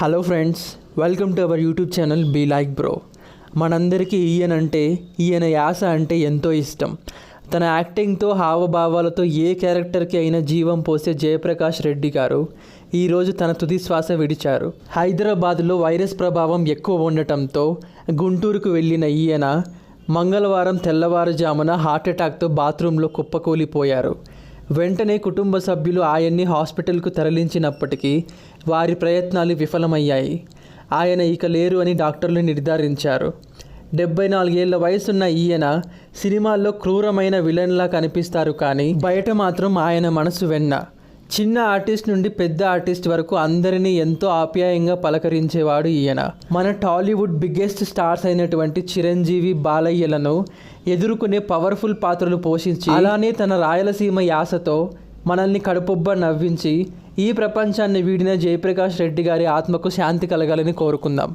Hello friends welcome to our YouTube channel be like bro మనందరికీ ఈయన అంటే ఈయన యాస అంటే ఎంతో ఇష్టం. తన యాక్టింగ్తో హావభావాలతో ఏ క్యారెక్టర్కి అయినా జీవం పోసే జయప్రకాష్ రెడ్డి గారు ఈరోజు తన తుది శ్వాస విడిచారు. హైదరాబాద్లో వైరస్ ప్రభావం ఎక్కువ ఉండటంతో గుంటూరుకు వెళ్ళిన ఈయన మంగళవారం తెల్లవారుజామున హార్ట్అటాక్తో బాత్రూంలో కుప్పకూలిపోయారు. వెంటనే కుటుంబ సభ్యులు ఆయన్ని హాస్పిటల్కు తరలించినప్పటికీ వారి ప్రయత్నాలు విఫలమయ్యాయి. ఆయన ఇక లేరు అని డాక్టర్లు నిర్ధారించారు. డెబ్బై నాలుగేళ్ళ వయసున్న ఈయన సినిమాల్లో క్రూరమైన విలన్లా కనిపిస్తారు కానీ బయట మాత్రం ఆయన మనసు వెన్న. చిన్న ఆర్టిస్ట్ నుండి పెద్ద ఆర్టిస్ట్ వరకు అందరినీ ఎంతో ఆప్యాయంగా పలకరించేవాడు ఈయన. మన టాలీవుడ్ బిగ్గెస్ట్ స్టార్స్ అయినటువంటి చిరంజీవి బాలయ్యలను ఎదుర్కొనే పవర్ఫుల్ పాత్రలు పోషించి అలానే తన రాయలసీమ యాసతో మనల్ని కడుపుబ్బ నవ్వించి ఈ ప్రపంచాన్ని వీడిన జయప్రకాష్ రెడ్డి గారి ఆత్మకు శాంతి కలగాలని కోరుకుందాం.